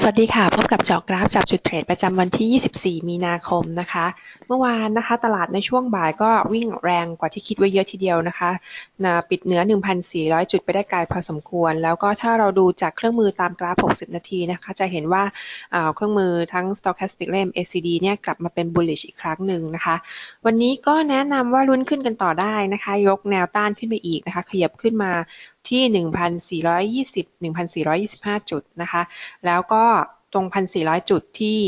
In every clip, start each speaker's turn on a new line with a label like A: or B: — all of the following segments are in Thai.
A: สวัสดีค่ะ พบกับเจาะกราฟจากจุดเทรดประจำวันที่ 24 มีนาคมนะคะ เมื่อวานนะคะตลาดในช่วงบ่ายก็วิ่งแรงกว่าที่คิดไว้เยอะทีเดียวนะคะนะปิดเหนือ 1,400 จุดไปได้ไกลพอสมควร แล้วก็ถ้าเราดูจากเครื่องมือตามกราฟ 60 นาทีนะคะ จะเห็นว่าเครื่องมือทั้ง stochastic และ MACD เนี่ยกลับมาเป็น bullish อีกครั้งหนึ่งนะคะ วันนี้ก็แนะนำว่าลุ้นขึ้นกันต่อได้นะคะ ยกแนวต้านขึ้นไปอีกนะคะ ขยับขึ้นมาที่ 1,420 1,425 จุดนะคะ แล้วก็ตรง 1,400 จุดที่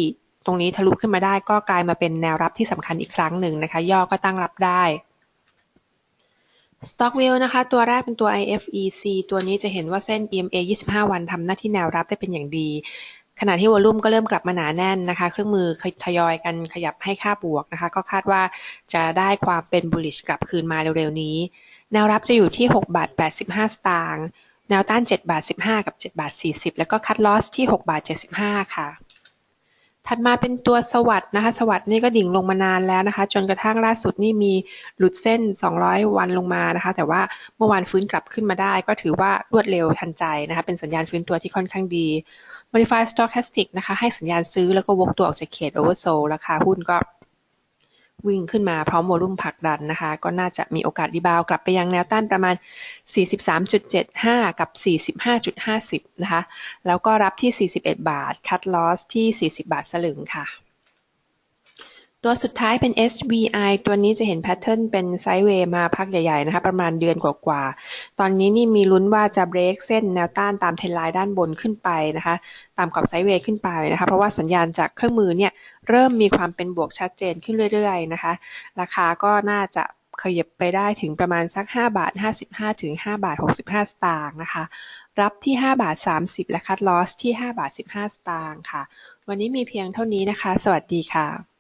A: ตรงนี้ทะลุขึ้นมาได้ก็กลายมาเป็นแนวรับที่สำคัญอีกครั้งหนึ่งนะคะ ย่อก็ตั้งรับได้ Stockview นะคะ ตัวแรกเป็นตัว IFEC ตัวนี้จะเห็นว่าเส้น EMA 25 วันทำหน้าที่แนวรับได้เป็นอย่างดี ขณะที่วอลุ่มก็เริ่มกลับมาหนาแน่นนะคะ เครื่องมือทยอยกันขยับให้ค่าบวกนะคะ ก็คาดว่าจะได้ความเป็น bullish กลับคืนมาเร็วๆนี้ แนวรับจะอยู่ที่ 6 บาท 85 สตางค์ แนวต้าน 7 บาท 15 กับ 7 บาท 40 แล้วก็คัดลอสที่ 6 บาท 75 ค่ะ ถัดมาเป็นตัวสวัสด์นะคะ สวัสด์นี่ก็ดิ่งลงมานานแล้วนะคะ จนกระทั่งล่าสุดนี่มีหลุดเส้น 200 วันลงมานะคะ แต่ว่าเมื่อวานฟื้นกลับขึ้นมาได้ ก็ถือว่ารวดเร็วทันใจนะคะ เป็นสัญญาณฟื้นตัวที่ค่อนข้างดี Modify Stochastic นะคะ ให้สัญญาณซื้อแล้วก็วกตัวออกจากเขต Oversold ราคาหุ้นก็ วิ่งขึ้นมาพร้อมโวลุ่มผลักดันนะคะ ก็น่าจะมีโอกาสรีบาวกลับไปยังแนวต้านประมาณ 43.75 กับ 45.50 นะคะ แล้วก็รับที่ 41 บาท คัดลอสที่ 40 บาทสลึงค่ะ ตัวสุดท้ายเป็น SVI ตัวนี้จะเห็นแพทเทิร์นเป็นไซด์เวย์มาพักใหญ่ๆนะคะประมาณเดือนกว่าๆ ตอนนี้นี่มีลุ้นว่าจะเบรกเส้นแนวต้านตามเทนไลน์ด้านบนขึ้นไปนะคะ ตามกรอบไซด์เวย์ขึ้นไปนะคะ เพราะว่าสัญญาณจากเครื่องมือเนี่ยเริ่มมีความเป็นบวกชัดเจนขึ้นเรื่อยๆนะคะ ราคาก็น่าจะขยับไปได้ถึงประมาณสัก 5 บาท 55 ถึง 5 บาท 65 สตางค์นะคะ รับที่ 5 บาท 30 และคัดลอสที่ 5 บาท 15 สตางค์ค่ะ วันนี้มีเพียงเท่านี้นะคะ สวัสดีค่ะ